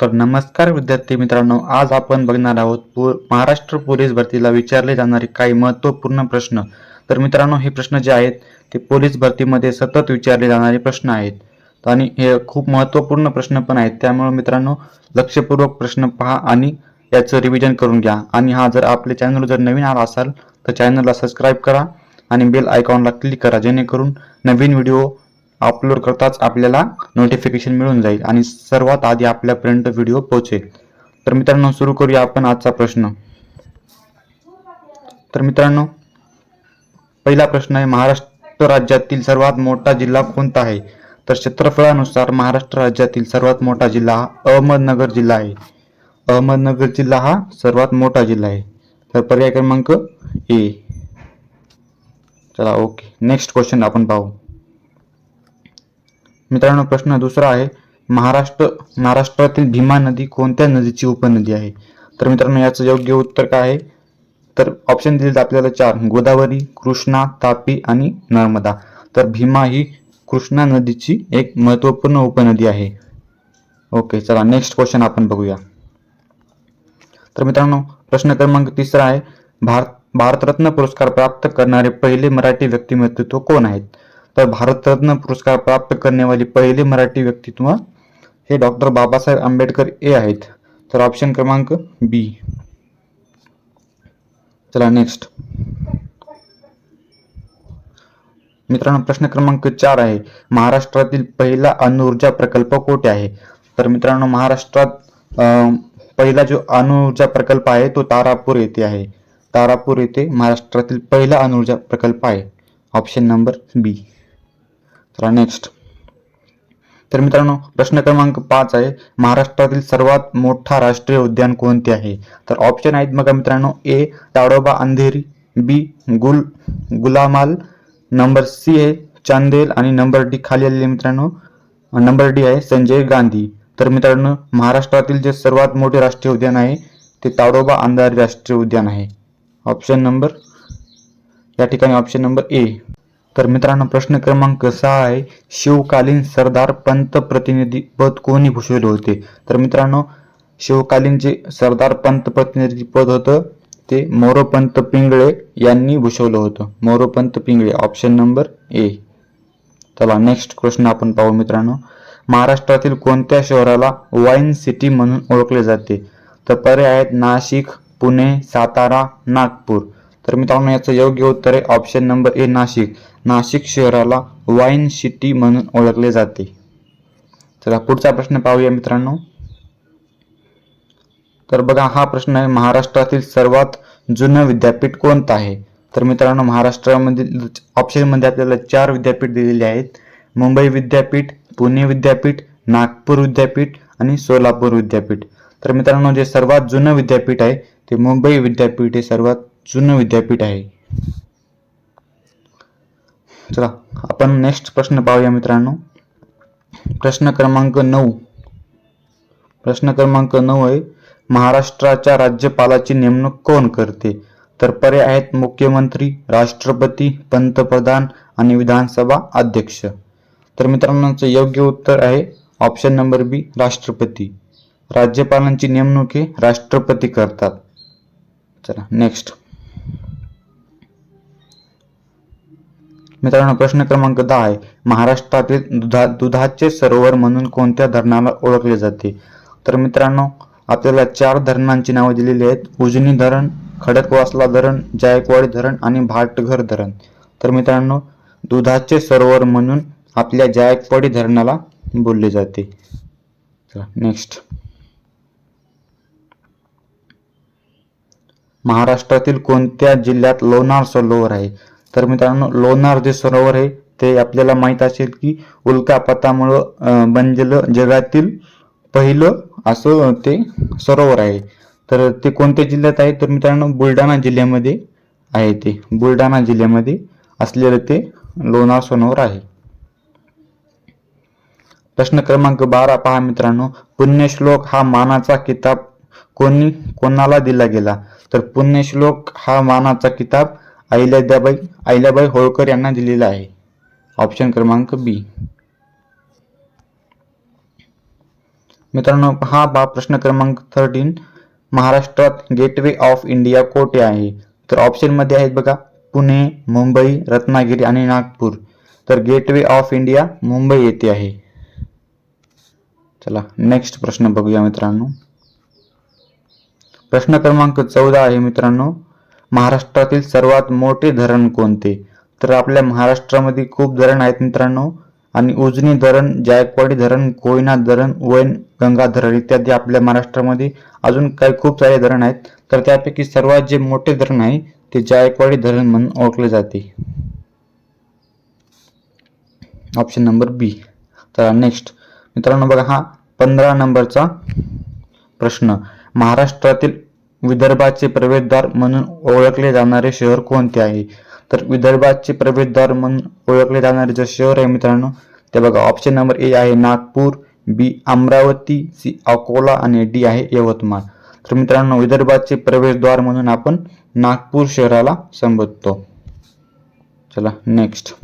तर नमस्कार विद्यार्थी मित्रांनो आज आपण बघणार आहोत पु महाराष्ट्र पोलीस भरतीला विचारले जाणारे काही महत्त्वपूर्ण प्रश्न. तर मित्रांनो हे प्रश्न जे आहेत ते पोलीस भरतीमध्ये सतत विचारले जाणारे प्रश्न आहेत. आणि हे खूप महत्त्वपूर्ण प्रश्न पण आहेत. त्यामुळे मित्रांनो लक्षपूर्वक प्रश्न पहा आणि याचं रिव्हिजन करून घ्या. आणि हा जर आपले चॅनल जर नवीन आला असाल तर चॅनलला सबस्क्राईब करा आणि बेल आयकॉनला क्लिक करा जेणेकरून नवीन व्हिडिओ अपलोड करताच आपल्याला नोटिफिकेशन मिळून जाईल आणि सर्वात आधी आपल्यापर्यंत व्हिडिओ पोहोचेल. तर मित्रांनो सुरू करूया आपण आजचा प्रश्न. तर मित्रांनो पहिला प्रश्न आहे महाराष्ट्र राज्यातील सर्वात मोठा जिल्हा कोणता आहे? तर क्षेत्रफळानुसार महाराष्ट्र राज्यातील सर्वात मोठा जिल्हा हा अहमदनगर जिल्हा आहे. अहमदनगर जिल्हा हा सर्वात मोठा जिल्हा आहे. तर पर्याय क्रमांक ए. चला ओके. नेक्स्ट क्वेश्चन आपण पाहू. मित्रांनो प्रश्न दुसरा आहे महाराष्ट्र महाराष्ट्रातील भीमा नदी कोणत्या नदीची उपनदी आहे? तर मित्रांनो याचं योग्य उत्तर काय आहे? तर ऑप्शन दिले आपल्याला चार गोदावरी कृष्णा तापी आणि नर्मदा. तर भीमा ही कृष्णा नदीची एक महत्त्वपूर्ण उपनदी आहे. ओके चला नेक्स्ट क्वेश्चन आपण बघूया. तर मित्रांनो प्रश्न क्रमांक तिसरा आहे भारत भारतरत्न पुरस्कार प्राप्त करणारे पहिले मराठी व्यक्तिमत्व कोण आहेत? तर भारतरत्न पुरस्कार प्राप्त करण्यावाले पहिले मराठी व्यक्तित्व हे doctor Babasaheb Ambedkar A option क्रमांक बी चला नेक्स्ट मित्रांनो प्रश्न क्रमांक चार आहे. महाराष्ट्रातील पहिला अणुऊर्जा प्रकल्प तर मित्रांनो महाराष्ट्रात अं, पहिला जो अणुऊर्जा प्रकल्प आहे तो तारापूर आहे. तारापूर येथे महाराष्ट्रातील पहिला अणुऊर्जा प्रकल्प आहे. ऑप्शन नंबर बी चला नेक्स्ट तर मित्रांनो प्रश्न क्रमांक पाच आहे महाराष्ट्रातील सर्वात मोठा राष्ट्रीय उद्यान कोणते आहे? तर ऑप्शन आहेत बघा मित्रांनो ए ताडोबा अंधेरी बी गुल गुलामाल नंबर सी आहे चांदेल आणि नंबर डी खाली आलेले मित्रांनो नंबर डी आहे संजय गांधी. तर मित्रांनो महाराष्ट्रातील जे सर्वात मोठे राष्ट्रीय उद्यान आहे ते ताडोबा अंधारी राष्ट्रीय उद्यान आहे. ऑप्शन नंबर या ठिकाणी ऑप्शन नंबर ए तर मित्रांनो प्रश्न क्रमांक सहा आहे. शिवकालीन सरदार पंत प्रतिनिधी पद कोणी भूषवले होते? तर मित्रांनो शिवकालीन जे सरदार पंत प्रतिनिधी पद होतं ते मोरोपंत पिंगळे यांनी भूषवलं होतं. Moropant Pingale option number A चला नेक्स्ट प्रश्न आपण पाहू मित्रांनो. महाराष्ट्रातील कोणत्या शहराला वाईन सिटी म्हणून ओळखले जाते? तर पर्याय आहेत नाशिक पुणे सातारा नागपूर. तर मित्रांनो याचं योग्य उत्तर आहे option number A Nashik. Nashik शहराला वाईन सिटी म्हणून ओळखले जाते. चला पुढचा प्रश्न पाहूया मित्रांनो. तर बघा हा प्रश्न आहे महाराष्ट्रातील सर्वात जुनं विद्यापीठ कोणतं आहे? तर मित्रांनो महाराष्ट्रामधील ऑप्शनमध्ये आपल्याला चार विद्यापीठ दिलेले आहेत. मुंबई विद्यापीठ पुणे विद्यापीठ नागपूर विद्यापीठ आणि सोलापूर विद्यापीठ. तर मित्रांनो जे सर्वात जुनं विद्यापीठ आहे ते मुंबई विद्यापीठ हे सर्वात जुनं विद्यापीठ आहे. चला आपण नेक्स्ट प्रश्न पाहूया मित्रांनो. प्रश्न क्रमांक नऊ. प्रश्न क्रमांक नऊ आहे महाराष्ट्राच्या राज्यपालाची नेमणूक कोण करते? तर पर्याय आहेत मुख्यमंत्री राष्ट्रपती पंतप्रधान आणि विधानसभा अध्यक्ष. तर मित्रांनो योग्य उत्तर आहे ऑप्शन नंबर बी राष्ट्रपती. राज्यपालांची नेमणूक हे राष्ट्रपती करतात. चला नेक्स्ट मित्रांनो प्रश्न क्रमांक दहा आहे. महाराष्ट्रातील दुधा दुधाचे सरोवर म्हणून कोणत्या धरणाला ओळखले जाते? तर मित्रांनो आपल्याला चार धरणांची नावे दिलेली आहेत. उजनी धरण खडकवासला धरण जायकवाडी धरण आणि भाटघर धरण. तर मित्रांनो दुधाचे सरोवर म्हणून आपल्या जायकवाडी धरणाला बोलले जाते. नेक्स्ट महाराष्ट्रातील कोणत्या जिल्ह्यात लोणार सरोवर आहे? तर मित्रांनो लोणार जे सरोवर आहे. ते आपल्याला माहीत असेल की उल्कापातामुळं बनलेलं जगातील पहिलं असं ते सरोवर आहे. तर ते कोणत्या जिल्ह्यात आहे? तर मित्रांनो बुलढाणा जिल्ह्यामध्ये आहे ते. बुलढाणा जिल्ह्यामध्ये असलेलं ते लोणार सरोवर आहे. प्रश्न क्रमांक बारा पहा मित्रांनो. पुण्यश्लोक हा मानाचा किताब कोणी कोणाला दिला गेला? तर पुण्यश्लोक हा मानाचा किताब अहिल्याबाई अहिल्याबाई होळकर यांना दिलेला आहे. ऑप्शन क्रमांक बी. मित्रांनो, हा बा प्रश्न क्रमांक थर्टीन महाराष्ट्रात गेटवे ऑफ़ इंडिया कोठे आहे? तर ऑप्शन मध्ये आहेत बघा, पुणे, मुंबई, रत्नागिरी आणि नागपूर. तर गेटवे ऑफ़ इंडिया मुंबई येथे आहे. चला नेक्स्ट प्रश्न बघूया मित्रांनो. प्रश्न क्रमांक चौदा आहे मित्रांनो. महाराष्ट्रातील सर्वात मोठे धरण कोणते? तर आपल्या महाराष्ट्रामध्ये खूप धरण आहेत मित्रांनो. आणि उजनी धरण जायकवाडी धरण कोयना धरण वैन गंगा धरण इत्यादी आपल्या महाराष्ट्रामध्ये अजून काही खूप सारे धरण आहेत. तर त्यापैकी सर्वात जे मोठे धरण आहे ते जायकवाडी धरण म्हणून ओळखले जाते. ऑप्शन नंबर बी तर नेक्स्ट मित्रांनो बघा हा पंधरा नंबरचा प्रश्न. महाराष्ट्रातील विदर्भाचे प्रवेशद्वार म्हणून ओळखले जाणारे शहर कोणते आहे? तर विदर्भाचे प्रवेशद्वार म्हणून ओळखले जाणारे जे शहर आहे मित्रांनो ते बघा ऑप्शन नंबर ए आहे नागपूर बी अमरावती सी अकोला आणि डी आहे यवतमाळ. तर मित्रांनो विदर्भाचे प्रवेशद्वार म्हणून आपण नागपूर शहराला संबोधतो. चला नेक्स्ट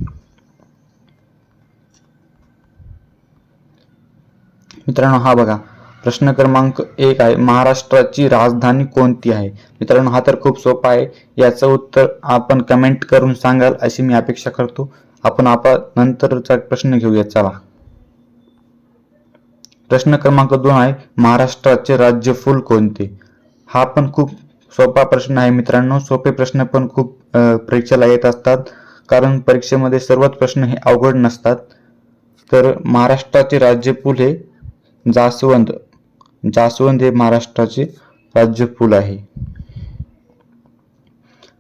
मित्रांनो हा बघा प्रश्न क्रमांक एक आहे महाराष्ट्राची राजधानी कोणती आहे? मित्रांनो हा तर खूप सोपा आहे. याचं उत्तर आपण कमेंट करून सांगाल अशी मी अपेक्षा करतो. आपण आपण नंतरचा प्रश्न घेऊया चला. प्रश्न क्रमांक दोन आहे महाराष्ट्राचे राज्य फुल कोणते? हा पण खूप सोपा प्रश्न आहे मित्रांनो. सोपे प्रश्न पण खूप परीक्षेला येत असतात. कारण परीक्षेमध्ये सर्वच प्रश्न हे अवघड नसतात. तर महाराष्ट्राचे राज्य फुल हे जास्वंद जास्वंद हे महाराष्ट्राचे राज्य फुल आहे.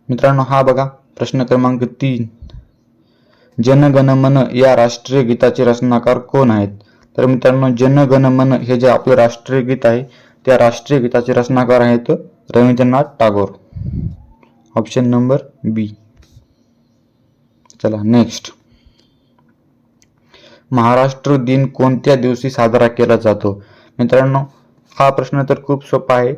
मित्रांनो हा बघा प्रश्न क्रमांक तीन. जन गण मन या राष्ट्रीय गीताचे रचनाकार कोण आहेत? तर मित्रांनो जन गण मन हे जे आपलं राष्ट्रीय गीत आहे त्या राष्ट्रीय गीताचे रचनाकार आहेत Rabindranath Tagore. Option number B चला नेक्स्ट महाराष्ट्र दिन कोणत्या दिवशी साजरा केला जातो? मित्रांनो हा प्रश्न तर खूप सोपा आहे.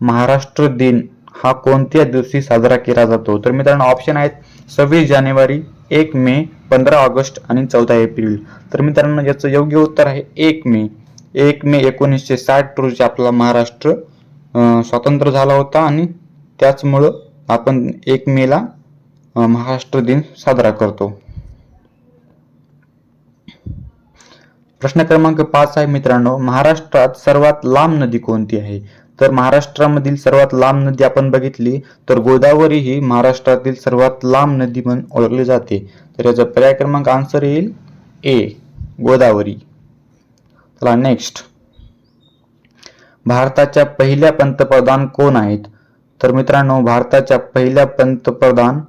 महाराष्ट्र दिन हा कोणत्या दिवशी साजरा केला जातो? तर मित्रांनो ऑप्शन आहेत सव्वीस जानेवारी एक मे पंधरा ऑगस्ट आणि चौदा एप्रिल. तर मित्रांनो याचं योग्य उत्तर आहे एक मे. एक मे एकोणीसशे साठ रोजी आपला महाराष्ट्र स्वतंत्र झाला होता आणि त्याचमुळं आपण एक मेला महाराष्ट्र दिन साजरा करतो. प्रश्न क्रमांक पाच आहे मित्रांनो महाराष्ट्रात सर्वात लांब नदी कोणती आहे? तर महाराष्ट्रामधील सर्वात लांब नदी आपण बघितली तर गोदावरी ही महाराष्ट्रातील सर्वात लांब नदी म्हणून ओळखली जाते. तर याचा पर्याय क्रमांक आन्सर येईल ए गोदावरी. चला नेक्स्ट भारताच्या पहिल्या पंतप्रधान कोण आहेत? तर मित्रांनो भारताच्या पहिल्या पंतप्रधान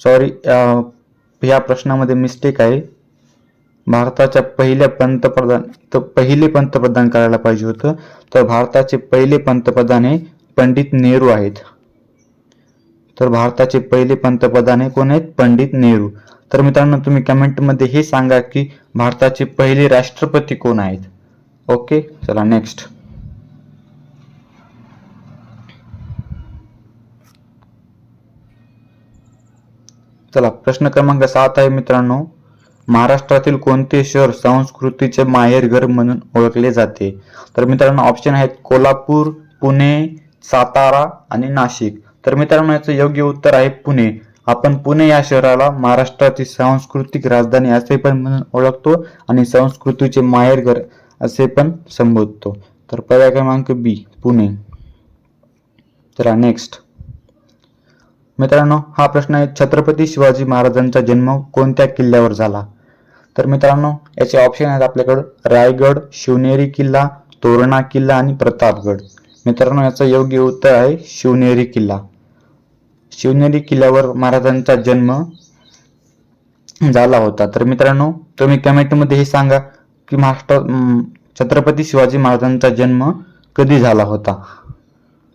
सॉरी या प्रश्नामध्ये मिस्टेक आहे. भारताच्या पहिल्या पंतप्रधान तर पहिले पंतप्रधान करायला पाहिजे होतं. तर भारताचे पहिले पंतप्रधान हे पंडित नेहरू आहेत. तर भारताचे पहिले पंतप्रधान हे कोण आहेत? पंडित नेहरू. तर मित्रांनो तुम्ही कमेंटमध्ये हे सांगा की भारताचे पहिले राष्ट्रपती कोण आहेत? ओके चला नेक्स्ट चला प्रश्न क्रमांक सात आहे मित्रांनो. महाराष्ट्रातील कोणते शहर संस्कृतीचे माहेरघर म्हणून ओळखले जाते? तर मित्रांनो ऑप्शन आहेत कोल्हापूर पुणे सातारा आणि नाशिक. तर मित्रांनो याचं योग्य उत्तर आहे पुणे. आपण पुणे या शहराला महाराष्ट्राची सांस्कृतिक राजधानी असे पण म्हणून ओळखतो आणि संस्कृतीचे माहेरघर असे पण संबोधतो. तर पर्याय क्रमांक बी पुणे. तर नेक्स्ट मित्रांनो हा प्रश्न आहे छत्रपती शिवाजी महाराजांचा जन्म कोणत्या किल्ल्यावर झाला? तर मित्रांनो याचे ऑप्शन आहेत आपल्याकडं. रायगड शिवनेरी किल्ला तोरणा किल्ला आणि प्रतापगड. मित्रांनो याचं योग्य उत्तर आहे शिवनेरी किल्ला. शिवनेरी किल्ल्यावर महाराजांचा जन्म झाला होता. तर मित्रांनो तुम्ही कमेंटमध्ये हे सांगा की महाराष्ट्र छत्रपती शिवाजी महाराजांचा जन्म कधी झाला होता?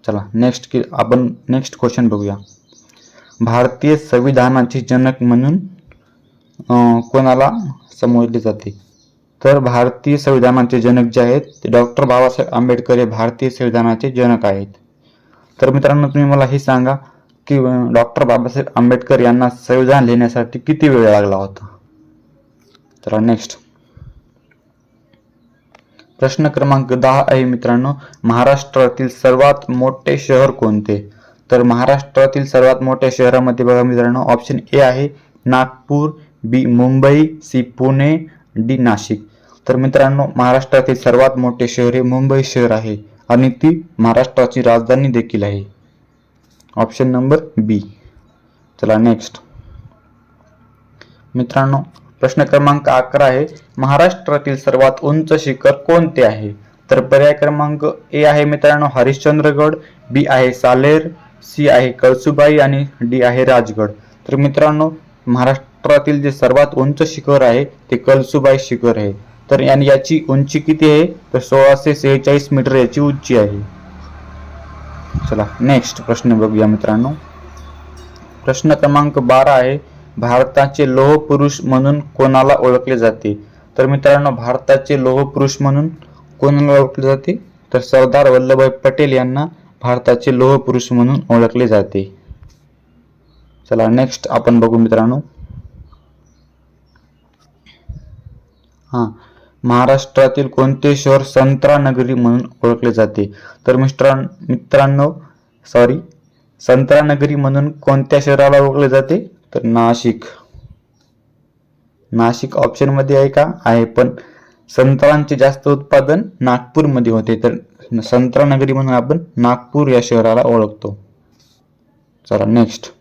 चला नेक्स्ट कि आपण नेक्स्ट क्वेश्चन बघूया. भारतीय संविधानाचे जनक म्हणून कोणाला? संबोधले जाते. तर भारतीय संविधानाचे जनक जे आहेत ते डॉक्टर बाबासाहेब आंबेडकर हे भारतीय संविधानाचे जनक आहेत. तर मित्रांनो तुम्ही मला हे सांगा की डॉक्टर बाबासाहेब आंबेडकर यांना संविधान लिहिण्यासाठी किती वेळ लागला होता? तर नेक्स्ट प्रश्न क्रमांक दहा आहे मित्रांनो. महाराष्ट्रातील सर्वात मोठे शहर कोणते? तर महाराष्ट्रातील सर्वात मोठ्या शहरामध्ये बघा मित्रांनो ऑप्शन ए आहे Nagpur B Mumbai C Pune D Nashik. तर मित्रांनो महाराष्ट्रातील सर्वात मोठे शहर हे मुंबई शहर आहे आणि ती महाराष्ट्राची राजधानी देखील आहे. ऑप्शन नंबर बी चला नेक्स्ट मित्रांनो प्रश्न क्रमांक अकरा आहे महाराष्ट्रातील सर्वात उंच शिखर कोणते आहे? तर पर्याय क्रमांक ए आहे मित्रांनो हरिश्चंद्रगड बी आहे सालेर सी आहे कळसुबाई आणि डी आहे राजगड. तर मित्रांनो महाराष्ट्र महाराष्ट्रातील जे सर्वात उंच शिखर आहे ते कलसुबाई शिखर आहे. तर आणि याची उंची किती आहे? तर सोळाशे सेहेचाळीस मीटर याची उंची आहे. चला नेक्स्ट प्रश्न बघूया मित्रांनो. प्रश्न क्रमांक बारा आहे भारताचे लोह पुरुष म्हणून कोणाला ओळखले जाते? तर मित्रांनो भारताचे लोह पुरुष म्हणून कोणाला ओळखले जाते? तर सरदार वल्लभभाई पटेल यांना भारताचे लोह पुरुष म्हणून ओळखले जाते. चला नेक्स्ट आपण बघू मित्रांनो. हा. महाराष्ट्रातील कोणते शहर संत्रा नगरी म्हणून ओळखले जाते? तर मिस्टर मित्रांनो सॉरी संत्रा नगरी म्हणून कोणत्या शहराला ओळखले जाते? तर नाशिक. नाशिक ऑप्शनमध्ये आहे का? आहे पण संत्रांचे जास्त उत्पादन नागपूरमध्ये होते. तर संत्रा नगरी म्हणून आपण नागपूर या शहराला ओळखतो. चला नेक्स्ट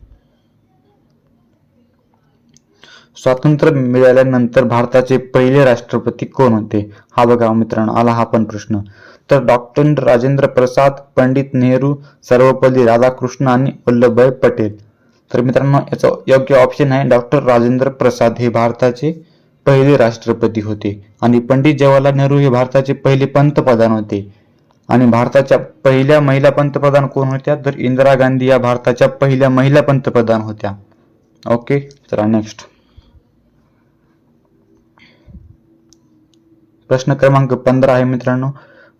स्वातंत्र्य मिळाल्यानंतर भारताचे पहिले राष्ट्रपती कोण होते? हा बघा मित्रांनो आला हा पण प्रश्न. तर डॉक्टर राजेंद्र प्रसाद पंडित नेहरू सर्वपल्ली राधाकृष्ण आणि वल्लभभाई पटेल. तर मित्रांनो याचा योग्य ऑप्शन आहे डॉक्टर राजेंद्र प्रसाद हे भारताचे पहिले राष्ट्रपती होते. आणि पंडित जवाहरलाल नेहरू हे भारताचे पहिले पंतप्रधान होते. आणि भारताच्या पहिल्या महिला पंतप्रधान कोण होत्या? तर इंदिरा गांधी या भारताच्या पहिल्या महिला पंतप्रधान होत्या. ओके चला नेक्स्ट प्रश्न क्रमांक पंधरा आहे मित्रांनो.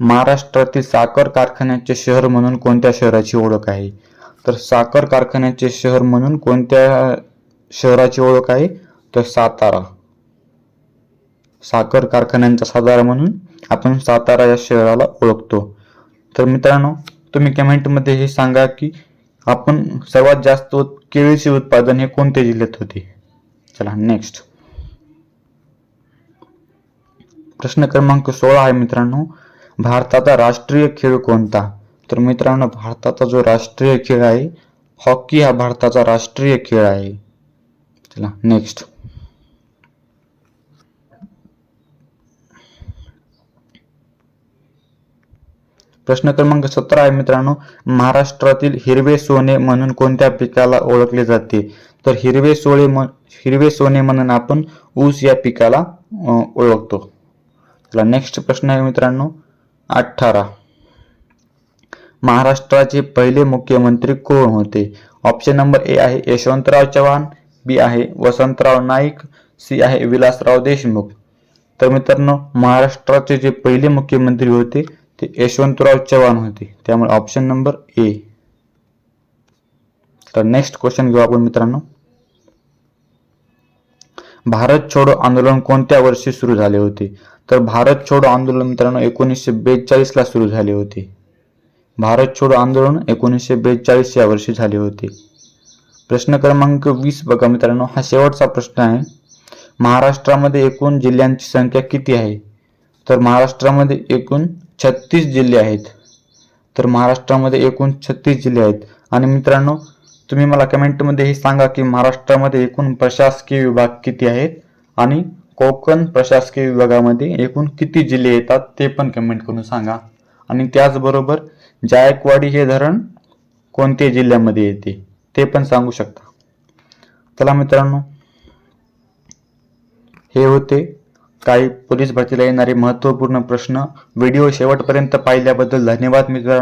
महाराष्ट्रातील साखर कारखान्याचे शहर म्हणून कोणत्या शहराची ओळख आहे? तर साखर कारखान्याचे शहर म्हणून कोणत्या शहराची ओळख आहे? तर सातारा. साखर कारखान्यांचा सातारा म्हणून आपण सातारा या शहराला ओळखतो. तर मित्रांनो तुम्ही कमेंटमध्ये हे सांगा की आपण सर्वात जास्त केळीचे उत्पादन हे कोणत्या जिल्ह्यात होते? चला नेक्स्ट प्रश्न क्रमांक सोळा आहे मित्रांनो. भारताचा राष्ट्रीय खेळ कोणता? तर मित्रांनो भारताचा जो राष्ट्रीय खेळ आहे हॉकी हा भारताचा राष्ट्रीय खेळ आहे. चला नेक्स्ट प्रश्न क्रमांक सतरा आहे मित्रांनो. महाराष्ट्रातील हिरवे सोने म्हणून कोणत्या पिकाला ओळखले जाते? तर हिरवे सोळे हिरवे सोने म्हणून आपण ऊस या पिकाला ओळखतो. चला नेक्स्ट प्रश्न आहे मित्रांनो. अठ्ठारा. महाराष्ट्राचे पहिले मुख्यमंत्री कोण होते? ऑप्शन नंबर ए आहे यशवंतराव चव्हाण बी आहे वसंतराव नाईक सी आहे विलासराव देशमुख. तर मित्रांनो महाराष्ट्राचे जे पहिले मुख्यमंत्री होते ते यशवंतराव चव्हाण होते. त्यामुळे ऑप्शन नंबर ए तर नेक्स्ट क्वेश्चन घेऊ आपण मित्रांनो. भारत छोडो आंदोलन कोणत्या वर्षी सुरू झाले होते? तर भारत छोडो आंदोलन मित्रांनो एकोणीसशे बेचाळीस ला सुरू झाले होते. भारत छोडो आंदोलन एकोणीसशे बेचाळीस या वर्षी झाले होते. प्रश्न क्रमांक वीस बघा मित्रांनो हा शेवटचा प्रश्न आहे. महाराष्ट्रामध्ये एकूण जिल्ह्यांची संख्या किती आहे? तर महाराष्ट्रामध्ये एकूण छत्तीस जिल्हे आहेत. तर महाराष्ट्रामध्ये एकूण छत्तीस जिल्हे आहेत. आणि मित्रांनो तुम्ही मला कमेंटमध्ये हे सांगा की महाराष्ट्रामध्ये एकूण प्रशासकीय विभाग किती आहेत आणि कोकण प्रशासकीय विभागामध्ये एकूण किती जिल्हे येतात ते पण कमेंट करून सांगा. आणि त्याचबरोबर जायकवाडी हे धरण कोणत्या जिल्ह्यामध्ये येते ते पण सांगू शकता. चला मित्रांनो हे होते काही पोलीस भरतीला येणारे महत्त्वपूर्ण प्रश्न. व्हिडिओ शेवटपर्यंत पाहिल्याबद्दल धन्यवाद मित्रांनो.